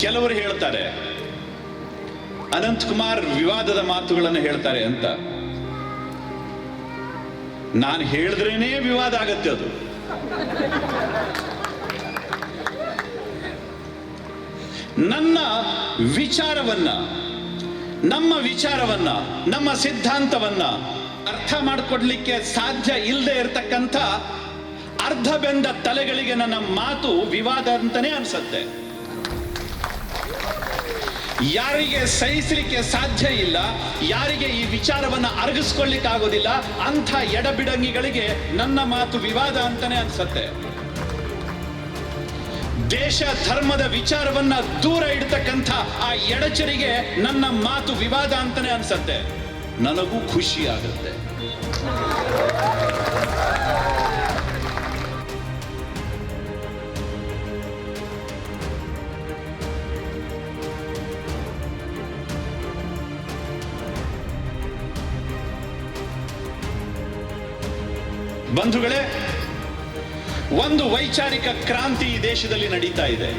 ಕೆಲವರು ಹೇಳ್ತಾರೆ, ಅನಂತಕುಮಾರ್ ವಿವಾದದ ಮಾತುಗಳನ್ನು ಹೇಳ್ತಾರೆ ಅಂತ. ನಾನು ಹೇಳಿದ್ರೇನೆ ವಿವಾದ ಆಗತ್ತೆ ಅದು. ನನ್ನ ವಿಚಾರವನ್ನ, ನಮ್ಮ ವಿಚಾರವನ್ನ, ನಮ್ಮ ಸಿದ್ಧಾಂತವನ್ನ ಅರ್ಥ ಮಾಡಿಕೊಡ್ಲಿಕ್ಕೆ ಸಾಧ್ಯ ಇಲ್ಲದೆ ಇರತಕ್ಕಂಥ ಅರ್ಧ ಬೆಂದ ತಲೆಗಳಿಗೆ ನನ್ನ ಮಾತು ವಿವಾದ ಅಂತಾನೆ ಅನ್ಸತ್ತೆ. ಯಾರಿಗೆ ಸಹಿಸಲಿಕ್ಕೆ ಸಾಧ್ಯ ಇಲ್ಲ, ಯಾರಿಗೆ ಈ ವಿಚಾರವನ್ನ ಅರಗಿಸ್ಕೊಳ್ಳಿಕ್ಕೆ ಆಗೋದಿಲ್ಲ ಅಂಥ ಎಡಬಿಡಂಗಿಗಳಿಗೆ ನನ್ನ ಮಾತು ವಿವಾದ ಅಂತಾನೆ ಅನ್ಸತ್ತೆ. ದೇಶ ಧರ್ಮದ ವಿಚಾರವನ್ನ ದೂರ ಇಡ್ತಕ್ಕಂಥ ಆ ಎಡಚರಿಗೆ ನನ್ನ ಮಾತು ವಿವಾದ ಅಂತಾನೆ ಅನ್ಸತ್ತೆ. ನನಗೂ ಖುಷಿ ಆಗುತ್ತೆ. ಬಂಧುಗಳೇ, ಒಂದು ವೈಚಾರಿಕ ಕ್ರಾಂತಿ ಈ ದೇಶದಲ್ಲಿ ನಡೀತಾ ಇದೆ.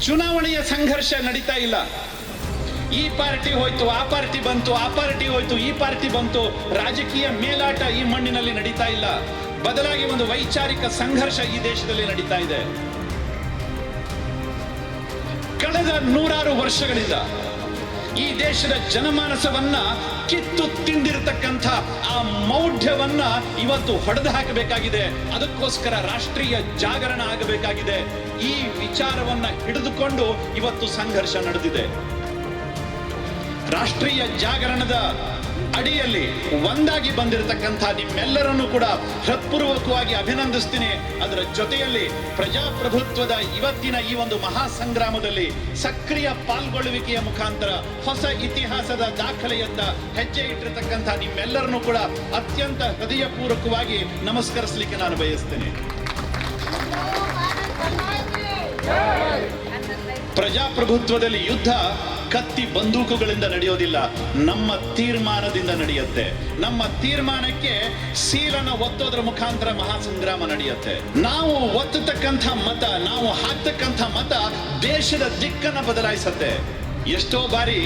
ಚುನಾವಣೆಯ ಸಂಘರ್ಷ ನಡೀತಾ ಇಲ್ಲ. ಈ ಪಾರ್ಟಿ ಹೋಯ್ತು, ಆ ಪಾರ್ಟಿ ಬಂತು, ಆ ಪಾರ್ಟಿ ಹೋಯ್ತು, ಈ ಪಾರ್ಟಿ ಬಂತು, ರಾಜಕೀಯ ಮೇಲಾಟ ಈ ಮಣ್ಣಿನಲ್ಲಿ ನಡೀತಾ ಇಲ್ಲ. ಬದಲಾಗಿ ಒಂದು ವೈಚಾರಿಕ ಸಂಘರ್ಷ ಈ ದೇಶದಲ್ಲಿ ನಡೀತಾ ಇದೆ. ಕಳೆದ ನೂರಾರು ವರ್ಷಗಳಿಂದ ಈ ದೇಶದ ಜನಮಾನಸವನ್ನ ಕಿತ್ತು ತಿಂದಿರತಕ್ಕಂಥ ಆ ಮೌಢ್ಯವನ್ನ ಇವತ್ತು ಹೊಡೆದು ಹಾಕಬೇಕಾಗಿದೆ. ಅದಕ್ಕೋಸ್ಕರ ರಾಷ್ಟ್ರೀಯ ಜಾಗರಣ ಆಗಬೇಕಾಗಿದೆ. ಈ ವಿಚಾರವನ್ನ ಹಿಡಿದುಕೊಂಡು ಇವತ್ತು ಸಂಘರ್ಷ ನಡೆದಿದೆ. ರಾಷ್ಟ್ರೀಯ ಜಾಗರಣದ ಅಡಿಯಲ್ಲಿ ಒಂದಾಗಿ ಬಂದಿರತಕ್ಕಂಥ ನಿಮ್ಮೆಲ್ಲರನ್ನು ಕೂಡ ಹೃತ್ಪೂರ್ವಕವಾಗಿ ಅಭಿನಂದಿಸ್ತೀನಿ. ಅದರ ಜೊತೆಯಲ್ಲಿ ಪ್ರಜಾಪ್ರಭುತ್ವದ ಇವತ್ತಿನ ಈ ಒಂದು ಮಹಾ ಸಂಗ್ರಾಮದಲ್ಲಿ ಸಕ್ರಿಯ ಪಾಲ್ಗೊಳ್ಳುವಿಕೆಯ ಮುಖಾಂತರ ಹೊಸ ಇತಿಹಾಸದ ದಾಖಲೆಯತ್ತ ಹೆಜ್ಜೆ ಇಟ್ಟಿರತಕ್ಕಂಥ ನಿಮ್ಮೆಲ್ಲರನ್ನು ಕೂಡ ಅತ್ಯಂತ ಹೃದಯಪೂರ್ವಕವಾಗಿ ನಮಸ್ಕರಿಸಲಿಕ್ಕೆ ನಾನು ಬಯಸ್ತೇನೆ. ಪ್ರಜಾಪ್ರಭುತ್ವದಲ್ಲಿ ಯುದ್ಧ ಕತ್ತಿ ಬಂದೂಕುಗಳಿಂದ ನಡೆಯೋದಿಲ್ಲ. ನಮ್ಮ ತೀರ್ಮಾನದಿಂದ ನಡೆಯುತ್ತೆ. ನಮ್ಮ ತೀರ್ಮಾನಕ್ಕೆ ಸೀಲನ ಒತ್ತೋದ್ರ ಮುಖಾಂತರ ಮಹಾಸಂಗ್ರಾಮ ನಡೆಯುತ್ತೆ. ನಾವು ಒತ್ತತಕ್ಕಂಥ ಮತ, ನಾವು ಹಾಕ್ತಕ್ಕಂಥ ಮತ ದೇಶದ ದಿಕ್ಕನ್ನ ಬದಲಾಯಿಸತ್ತೆ. ಎಷ್ಟೋ ಬಾರಿ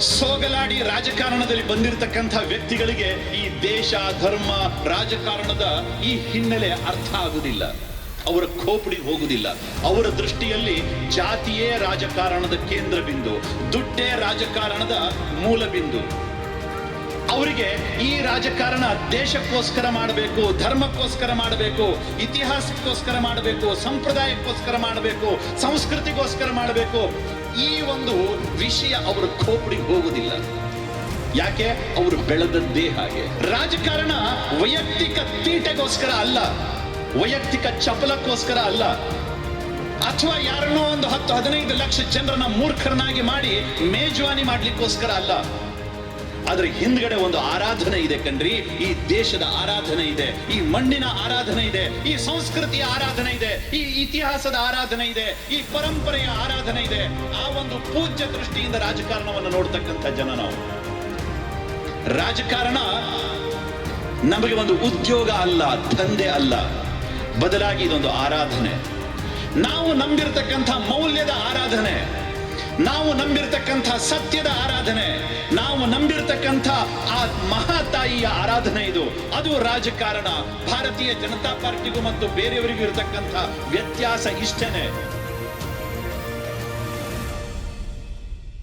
ಸೋಗಲಾಡಿ ರಾಜಕಾರಣದಲ್ಲಿ ಬಂದಿರತಕ್ಕಂಥ ವ್ಯಕ್ತಿಗಳಿಗೆ ಈ ದೇಶ, ಧರ್ಮ, ರಾಜಕಾರಣದ ಈ ಹಿನ್ನೆಲೆ ಅರ್ಥ ಆಗುವುದಿಲ್ಲ ಅವರ ಖೋಪಡಿಗೆ ಹೋಗುವುದಿಲ್ಲ. ಅವರ ದೃಷ್ಟಿಯಲ್ಲಿ ಜಾತಿಯೇ ರಾಜಕಾರಣದ ಕೇಂದ್ರ ಬಿಂದು ದುಡ್ಡೇ ರಾಜಕಾರಣದ ಮೂಲ ಬಿಂದು ಅವರಿಗೆ ಈ ರಾಜಕಾರಣ ದೇಶಕ್ಕೋಸ್ಕರ ಮಾಡಬೇಕು, ಧರ್ಮಕ್ಕೋಸ್ಕರ ಮಾಡಬೇಕು, ಇತಿಹಾಸಕ್ಕೋಸ್ಕರ ಮಾಡಬೇಕು, ಸಂಪ್ರದಾಯಕ್ಕೋಸ್ಕರ ಮಾಡಬೇಕು, ಸಂಸ್ಕೃತಿಗೋಸ್ಕರ ಮಾಡಬೇಕು. ಈ ಒಂದು ವಿಷಯ ಅವರ ಖೋಪಡಿಗೆ ಹೋಗುವುದಿಲ್ಲ. ಯಾಕೆ? ಅವರು ಬೆಳೆದದ್ದೇ ಹಾಗೆ. ರಾಜಕಾರಣ ವೈಯಕ್ತಿಕ ತೀಟೆಗೋಸ್ಕರ ಅಲ್ಲ. ವೈಯಕ್ತಿಕ ಚಪಲಕ್ಕೋಸ್ಕರ ಅಲ್ಲ. ಅಥವಾ ಯಾರನ್ನೋ ಒಂದು ಹತ್ತು ಹದಿನೈದು ಲಕ್ಷ ಜನರನ್ನ ಮೂರ್ಖರನ್ನಾಗಿ ಮಾಡಿ ಮೇಜವಾನಿ ಮಾಡ್ಲಿಕ್ಕೋಸ್ಕರ ಅಲ್ಲ. ಆದ್ರೆ ಹಿಂದ್ಗಡೆ ಒಂದು ಆರಾಧನೆ ಇದೆ ಕಣ್ರಿ. ಈ ದೇಶದ ಆರಾಧನೆ ಇದೆ, ಈ ಮಣ್ಣಿನ ಆರಾಧನೆ ಇದೆ, ಈ ಸಂಸ್ಕೃತಿಯ ಆರಾಧನೆ ಇದೆ, ಈ ಇತಿಹಾಸದ ಆರಾಧನೆ ಇದೆ, ಈ ಪರಂಪರೆಯ ಆರಾಧನೆ ಇದೆ. ಆ ಒಂದು ಪೂಜ್ಯ ದೃಷ್ಟಿಯಿಂದ ರಾಜಕಾರಣವನ್ನು ನೋಡ್ತಕ್ಕಂಥ ಜನ ನಾವು. ರಾಜಕಾರಣ ನಮಗೆ ಒಂದು ಉದ್ಯೋಗ ಅಲ್ಲ ದಂಧೆ ಅಲ್ಲ. ಬದಲಾಗಿ ಇದೊಂದು ಆರಾಧನೆ. ನಾವು ನಂಬಿರ್ತಕ್ಕಂಥ ಮೌಲ್ಯದ ಆರಾಧನೆ. ನಾವು ನಂಬಿರ್ತಕ್ಕಂಥ ಸತ್ಯದ ಆರಾಧನೆ. ನಾವು ನಂಬಿರ್ತಕ್ಕಂಥ ಆ ಮಹಾತಾಯಿಯ ಆರಾಧನೆ ಇದು. ಅದು ರಾಜಕಾರಣ. ಭಾರತೀಯ ಜನತಾ ಪಾರ್ಟಿಗೂ ಮತ್ತು ಬೇರೆಯವರಿಗೂ ಇರತಕ್ಕಂಥ ವ್ಯತ್ಯಾಸ ಇಷ್ಟೇನೆ.